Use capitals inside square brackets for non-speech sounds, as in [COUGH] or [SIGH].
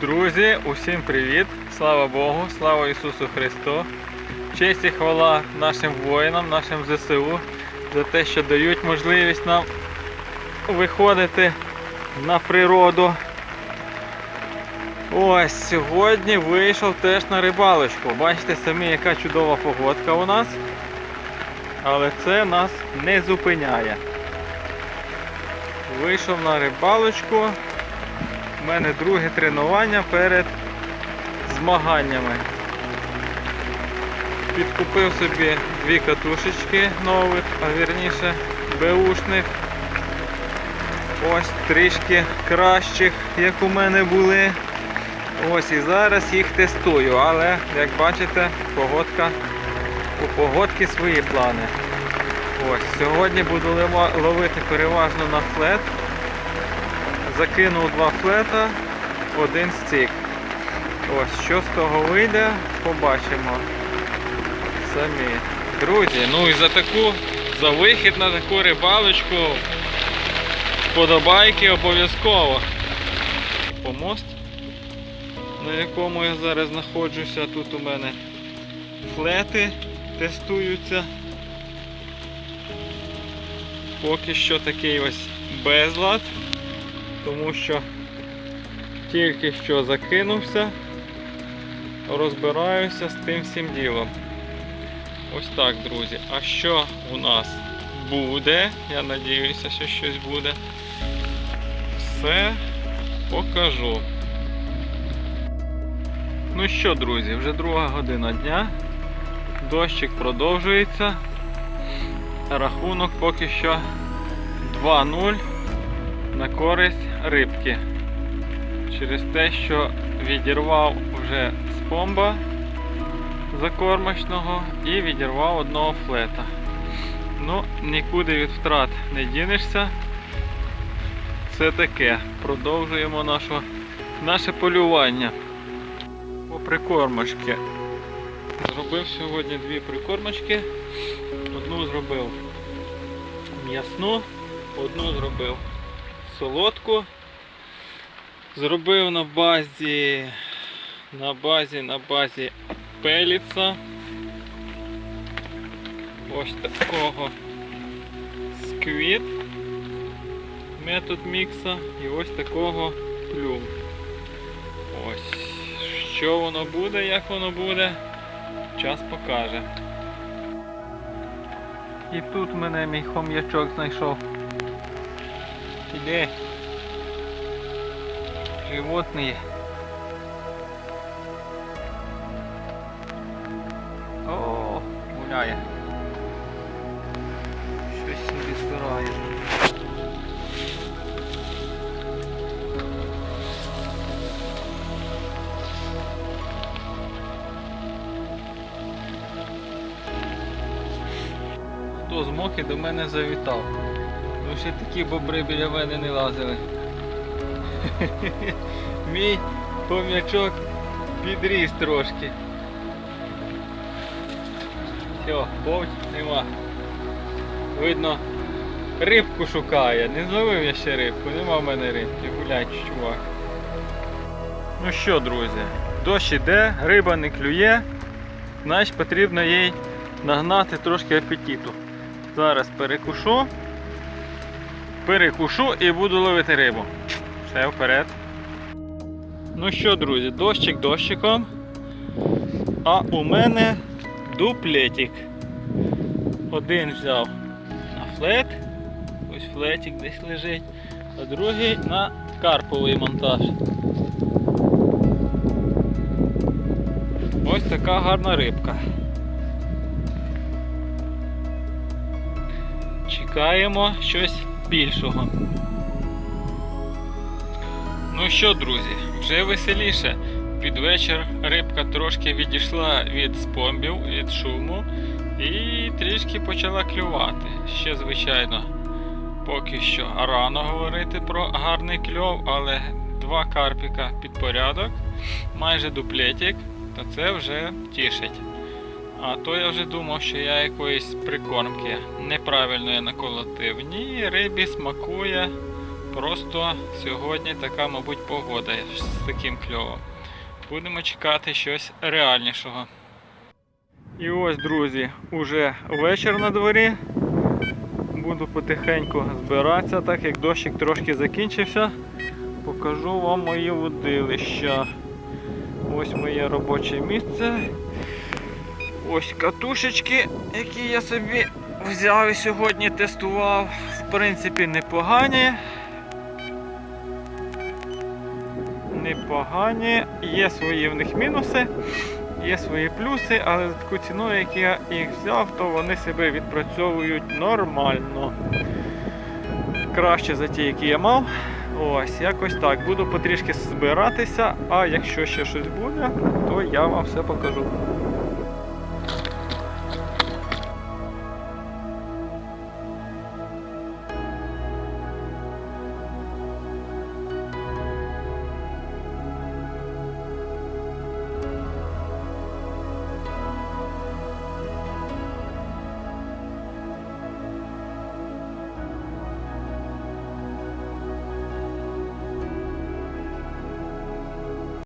Друзі, усім привіт! Слава Богу, слава Ісусу Христу! Честь і хвала нашим воїнам, нашим ЗСУ за те, що дають можливість нам виходити на природу. Ось сьогодні вийшов теж на рибалочку. Бачите самі, яка чудова погодка у нас. Але це нас не зупиняє. Вийшов на рибалочку. У мене друге тренування перед змаганнями. Підкупив собі дві катушечки нових, а вірніше беушних. Ось трішки кращих, як у мене були. Ось і зараз їх тестую, але як бачите, погодка у погодки свої плани. Ось, сьогодні буду ловити переважно на флет. Закинув два флета, один стік. Ось, що з того вийде, побачимо самі. Друзі, ну і за таку, за вихід на таку рибалочку вподобайки обов'язково. Помост, на якому я зараз знаходжуся, тут у мене флети тестуються. Поки що такий ось безлад тому що тільки що закинувся, розбираюся з тим всім ділом. Ось так, друзі. А що у нас буде? Я надіюся, що щось буде. Все покажу. Ну що, друзі, вже друга година дня. Дощик продовжується. Рахунок поки що 2-0 на користь рибки. Через те, що відірвав вже спомба закормочного і відірвав одного флета. Ну, нікуди від втрат не дінешся. Це таке. Продовжуємо нашу, наше полювання. По прикормочки. Зробив сьогодні дві прикормочки. Одну зробив м'ясну, одну зробив солодку. Зробив на базі на базі на базі пеліца. Ось такого сквіт метод мікса і ось такого плюм. Ось. Що воно буде, як воно буде, час покаже. І тут мене мій хом'ячок знайшов. Іди. Животные. О, гуляє. Щось собі збирає. Хто змог і до мене завітав. Ще такі бобри біля мене не лазили. [LAUGHS] Мій пом'ячок підріс трошки. Все, повдь нема. Видно, рибку шукає. Не зловив я ще рибку, нема в мене рибки. Гулять, чувак. Ну що, друзі, дощ іде, риба не клює, значить потрібно їй нагнати трошки апетиту. Зараз перекушу, перекушу і буду ловити рибу. Все вперед. Ну що, друзі, дощик дощиком. А у мене дуплетик. Один взяв на флет. Ось флетик десь лежить, а другий на карповий монтаж. Ось така гарна рибка. Чекаємо щось більшого. Ну що, друзі, вже веселіше. Під вечір рибка трошки відійшла від спомбів, від шуму і трішки почала клювати. Ще, звичайно, поки що рано говорити про гарний кльов, але два карпіка під порядок, майже дуплетик, то це вже тішить. А то я вже думав, що я якоїсь прикормки неправильної наколотив. Ні, рибі смакує Просто сьогодні така, мабуть, погода з таким кльовом. Будемо чекати щось реальнішого. І ось, друзі, уже вечір на дворі. Буду потихеньку збиратися, так як дощик трошки закінчився. Покажу вам мої водилища. Ось моє робоче місце. Ось катушечки, які я собі взяв і сьогодні тестував. В принципі, непогані. Непогані. Є свої в них мінуси, є свої плюси, але за таку ціну, як я їх взяв, то вони себе відпрацьовують нормально. Краще за ті, які я мав. Ось, якось так. Буду потрішки збиратися, а якщо ще щось буде, то я вам все покажу.